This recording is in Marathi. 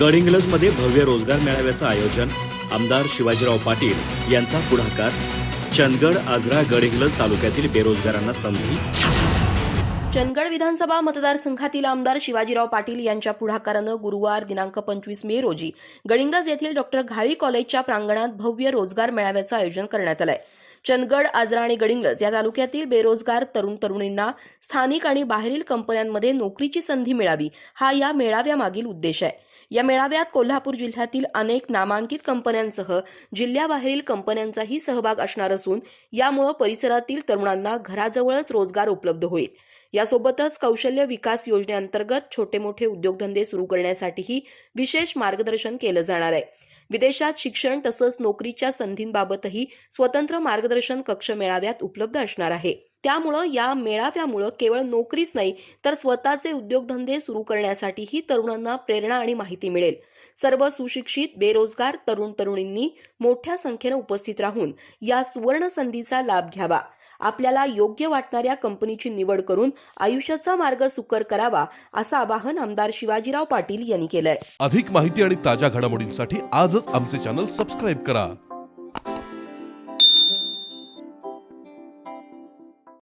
गडहिंग्लजमध्ये भव्य रोजगार मेळाव्याचं आयोजन आमदार शिवाजीराव पाटील यांचा पुढाकार चंदगड आजरा गडहिंग्लज तालुक्यातील बेरोजगारांना संधी. चंदगड विधानसभा मतदारसंघातील आमदार शिवाजीराव पाटील यांच्या पुढाकारानं गुरुवार दिनांक पंचवीस मे रोजी गडिंगज येथील डॉक्टर घाळी कॉलेजच्या प्रांगणात भव्य रोजगार मेळाव्याचं आयोजन करण्यात आलंय. चंदगड आजरा आणि गडिंग्लज या तालुक्यातील बेरोजगार तरुण तरुणींना स्थानिक आणि बाहेरील कंपन्यांमध्ये नोकरीची संधी मिळावी हा या मेळाव्यामागील उद्देश आहे. या मेळाव्यात कोल्हापूर जिल्ह्यातील अनेक नामांकित कंपन्यांसह जिल्ह्याबाहेरील कंपन्यांचाही सहभाग असणार असून यामुळे परिसरातील तरुणांना घराजवळच रोजगार उपलब्ध होईल. यासोबतच कौशल्य विकास योजनेअंतर्गत छोटे मोठे उद्योगधंदे सुरू करण्यासाठीही विशेष मार्गदर्शन केलं जाणार आहे. विदेशात शिक्षण तसंच नोकरीच्या संधींबाबतही स्वतंत्र मार्गदर्शन कक्ष मेळाव्यात उपलब्ध असणार आहे. त्यामुळं या मेळाव्यामुळं केवळ नोकरीच नाही तर स्वतःचे उद्योगधंदे सुरू करण्यासाठीही तरुणांना प्रेरणा आणि माहिती मिळेल. सर्व सुशिक्षित बेरोजगार तरुण तरुणींनी मोठ्या संख्येनं उपस्थित राहून या सुवर्ण संधीचा लाभ घ्यावा. आपल्याला योग्य वाटणाऱ्या कंपनीची निवड करून आयुष्याचा मार्ग सुकर करावा असं आवाहन आमदार शिवाजीराव पाटील यांनी केलंय. अधिक माहिती आणि ताज्या घडामोडींसाठी आजच आमचे चॅनल सबस्क्राईब करा.